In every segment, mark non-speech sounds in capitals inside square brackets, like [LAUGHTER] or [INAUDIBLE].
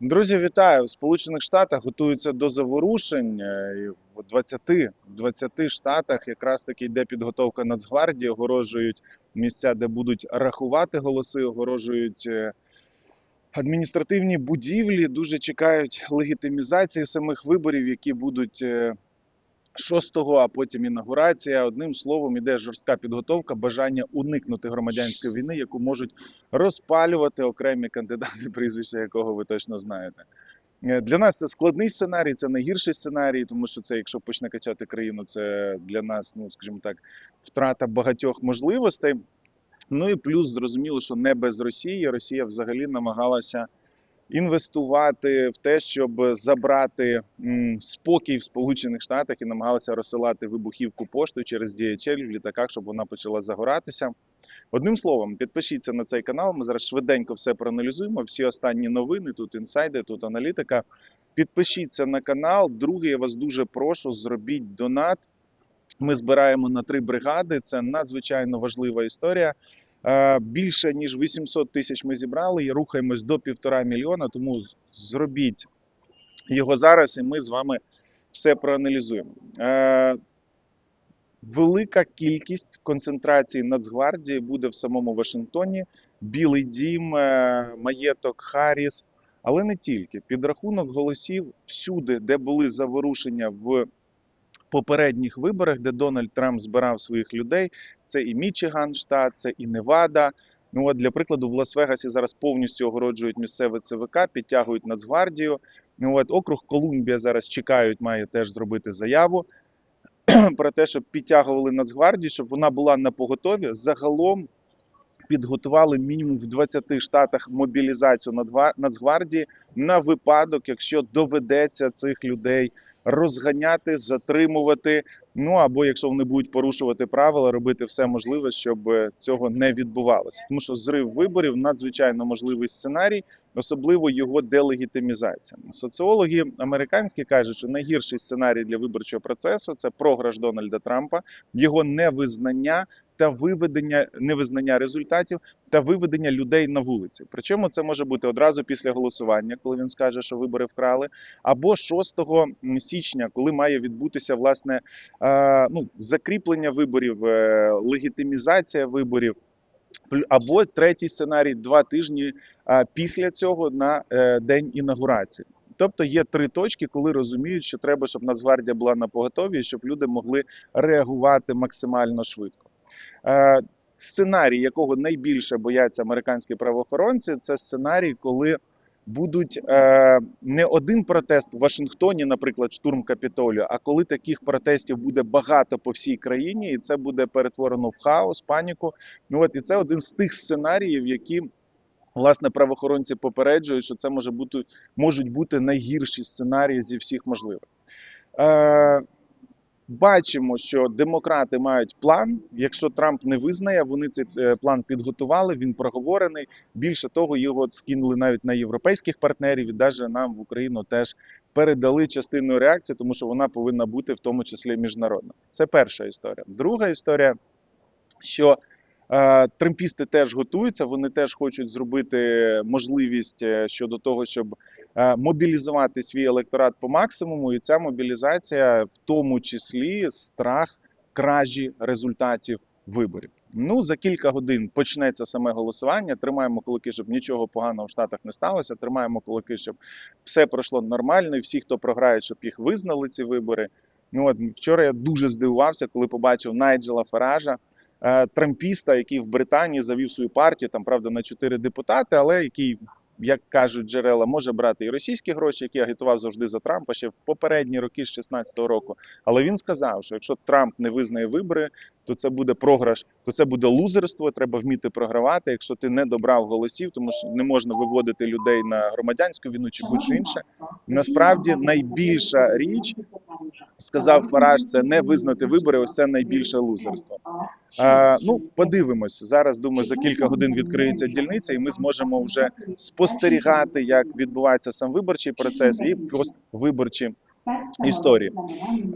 Друзі, вітаю! В Сполучених Штатах готуються до заворушень. Е, В 20, 20 штатах якраз таки йде підготовка Нацгвардії, огорожують місця, де будуть рахувати голоси, огорожують е, адміністративні будівлі, дуже чекають легітимізації самих виборів, які будуть е, 6-го, а потім інаугурація. Одним словом, іде жорстка підготовка, бажання уникнути громадянської війни, яку можуть розпалювати окремі кандидати, [LAUGHS] прізвища якого ви точно знаєте. Е, Для нас це складний сценарій, це найгірший сценарій, тому що це, якщо почне качати країну, це для нас, ну скажімо так, втрата багатьох можливостей. Ну і плюс зрозуміло, що не без Росії. Росія взагалі намагалася інвестувати в те, щоб забрати спокій в Сполучених Штатах і намагалася розсилати вибухівку поштою через DHL в літаках, щоб вона почала загоратися. Одним словом, підпишіться на цей канал. Ми зараз швиденько все проаналізуємо. Всі останні новини, тут інсайди, тут аналітика. Підпишіться на канал. Друге, я вас дуже прошу, зробіть донат. Ми збираємо на три бригади. Це надзвичайно важлива історія. Е, Більше ніж 800 тисяч ми зібрали і рухаємось до півтора мільйона. Тому зробіть його зараз, і ми з вами все проаналізуємо. Е, Велика кількість концентрації Нацгвардії буде в самому Вашингтоні. Білий дім, е, маєток Харріс, але не тільки. Підрахунок голосів всюди, де були заворушення в попередніх виборах, де Дональд Трамп збирав своїх людей. Це і Мічиган штат, це і Невада. Ну от для прикладу, в Лас-Вегасі зараз повністю огороджують місцеве ЦВК, підтягують Нацгвардію. Ну от округ Колумбія зараз чекають, має теж зробити заяву [CLEARS THROAT] про те, щоб підтягували Нацгвардію, щоб вона була на поготові. Загалом підготували мінімум в 20 штатах мобілізацію Нацгвардії на випадок, якщо доведеться цих людей розганяти, затримувати. Ну або якщо вони будуть порушувати правила, робити все можливе, щоб е, цього не відбувалося. Тому що зрив виборів надзвичайно можливий сценарій, особливо його делегітимізація. Соціологи американські кажуть, що найгірший сценарій для виборчого процесу це програш Дональда Трампа, його невизнання та виведення невизнання результатів та виведення людей на вулиці. Причому це може бути одразу після голосування, коли він скаже, що вибори вкрали, або 6 січня, коли має відбутися власне ну, закріплення виборів, е, легітимізація виборів. Або третій сценарій два тижні після цього на е, день інаугурації. Тобто є три точки, коли розуміють, що треба, щоб Нацгвардія була на поготові, щоб люди могли реагувати максимально швидко. Е, Сценарій, якого найбільше бояться американські правоохоронці, це сценарій, коли будуть е, не один протест в Вашингтоні, наприклад, штурм Капітолію, а коли таких протестів буде багато по всій країні, і це буде перетворено в хаос, паніку. Ну от і це один з тих сценаріїв, які власне правоохоронці попереджують, що це може бути можуть бути найгірші сценарії зі всіх можливих. Е, Бачимо, що демократи мають план. Якщо Трамп не визнає, вони цей е, план підготували. Він проговорений. Більше того, його скинули навіть на європейських партнерів, і навіть нам в Україну теж передали частину реакції, тому що вона повинна бути в тому числі міжнародна. Це перша історія. Друга історія, що трампісти теж готуються, вони теж хочуть зробити можливість е, щодо того, щоб е, мобілізувати свій електорат по максимуму, і ця мобілізація, в тому числі страх кражі результатів виборів. Ну за кілька годин почнеться саме голосування. Тримаємо кулаки, щоб нічого поганого в Штатах не сталося. Тримаємо кулаки, щоб все пройшло нормально, і всі, хто програє, щоб їх визнали ці вибори. Ну от вчора я дуже здивувався, коли побачив Найджела Фаража, е, трампіста, який в Британії завів свою партію, там правда на чотири депутати, але який, як кажуть джерела, може брати і російські гроші, який агітував завжди за Трампа ще в попередні роки з 16-го року. Але він сказав, що якщо Трамп не визнає вибори, то це буде програш, то це буде лузерство. Треба вміти програвати. Якщо ти не добрав голосів, тому що не можна виводити людей на громадянську війну чи будь-що інше. Насправді найбільша річ сказав Фараж, це не визнати вибори. Ось це найбільше лузерство. А, ну, подивимось. Зараз думаю, за кілька годин відкриється дільниця, і ми зможемо вже спостерігати, як відбувається сам виборчий процес і поствиборчі історії.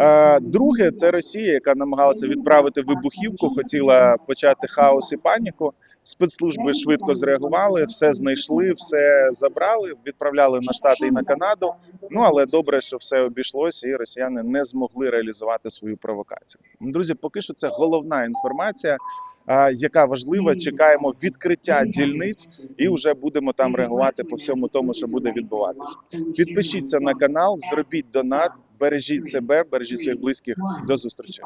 Е, друге, це Росія, яка намагалася відправити вибухівку, хотіла почати хаос і паніку. Спецслужби швидко зреагували, все знайшли, все забрали, відправляли на штати і на Канаду. Ну але добре, що все обійшлося, і росіяни не змогли реалізувати свою провокацію. Друзі, поки що це головна інформація, яка важлива. Чекаємо відкриття дільниць і вже будемо там реагувати по всьому тому, що буде відбуватися. Підпишіться на канал, зробіть донат, бережіть себе, бережіть своїх близьких. До зустрічі.